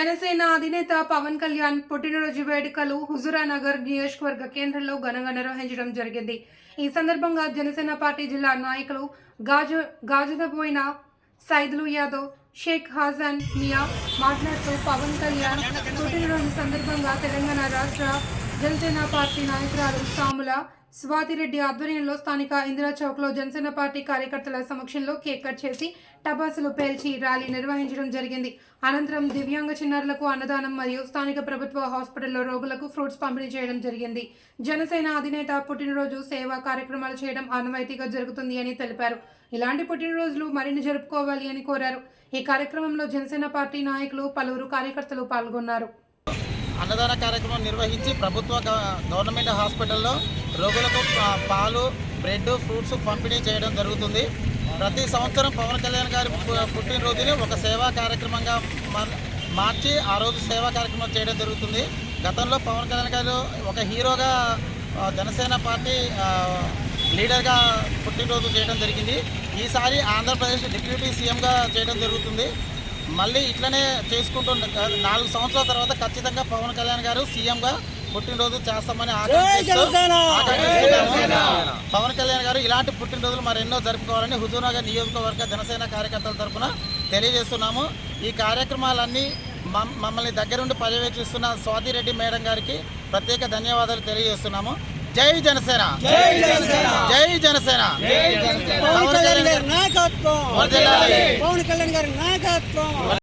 జనసేన అధినేత పవన్ కళ్యాణ్ పుట్టినరోజు వేడుకలు హుజురానగర్ నియోజకవర్గ కేంద్రంలో ఘనంగా నిర్వహించడం జరిగింది. ఈ సందర్భంగా జనసేన పార్టీ జిల్లా నాయకులు గాజు గాజునబోయిన సైదులు యాదవ్ షేక్ హాజన్ మియా మాట్లాడుతూ పవన్ కళ్యాణ్ పుట్టినరోజు సందర్భంగా తెలంగాణ రాష్ట్ర జనసేన పార్టీ నాయకురాలు సాముల స్వాతిరెడ్డి ఆధ్వర్యంలో స్థానిక ఇందిరా చౌక్లో జనసేన పార్టీ కార్యకర్తల సమక్షంలో కేక్ కట్ చేసి టపాసులు పేల్చి ర్యాలీ నిర్వహించడం జరిగింది. అనంతరం దివ్యాంగ చిన్నారులకు అన్నదానం మరియు స్థానిక ప్రభుత్వ హాస్పిటల్లో రోగులకు ఫ్రూట్స్ పంపిణీ చేయడం జరిగింది. జనసేన అధినేత పుట్టినరోజు సేవా కార్యక్రమాలు చేయడం ఆనవాయితీగా జరుగుతుంది అని తెలిపారు. ఇలాంటి పుట్టినరోజులు మరిన్ని జరుపుకోవాలి అని కోరారు. ఈ కార్యక్రమంలో జనసేన పార్టీ నాయకులు పలువురు కార్యకర్తలు పాల్గొన్నారు. అన్నదాన కార్యక్రమం నిర్వహించి ప్రభుత్వ గవర్నమెంట్ హాస్పిటల్లో రోగులకు పాలు బ్రెడ్ ఫ్రూట్స్ పంపిణీ చేయడం జరుగుతుంది. ప్రతి సంవత్సరం పవన్ కళ్యాణ్ గారి పుట్టినరోజుని ఒక సేవా కార్యక్రమంగా మార్చి ఆ రోజు సేవా కార్యక్రమం చేయడం జరుగుతుంది. గతంలో పవన్ కళ్యాణ్ గారు ఒక హీరోగా జనసేన పార్టీ లీడర్గా పుట్టినరోజు చేయడం జరిగింది. ఈసారి ఆంధ్రప్రదేశ్ డిప్యూటీ సీఎంగా చేయడం జరుగుతుంది. మళ్ళీ ఇట్లనే చేసుకుంటూ నాలుగు సంవత్సరాల తర్వాత ఖచ్చితంగా పవన్ కళ్యాణ్ గారు సీఎంగా పుట్టినరోజు చేస్తామని. పవన్ కళ్యాణ్ గారు ఇలాంటి పుట్టినరోజులు మరెన్నో జరుపుకోవాలని హుజూర్నగర్ నియోజకవర్గ జనసేన కార్యకర్తల తరఫున తెలియజేస్తున్నాము. ఈ కార్యక్రమాలన్నీ మమ్- మమ్మల్ని దగ్గరుండి పర్యవేక్షిస్తున్న స్వాతిరెడ్డి మేడం గారికి ప్రత్యేక ధన్యవాదాలు తెలియజేస్తున్నాము. జై జనసేన! జై జనసేన! కళ్యాణ్ గారి నాయకత్వం. పవన్ కళ్యాణ్ గారి నాయకత్వం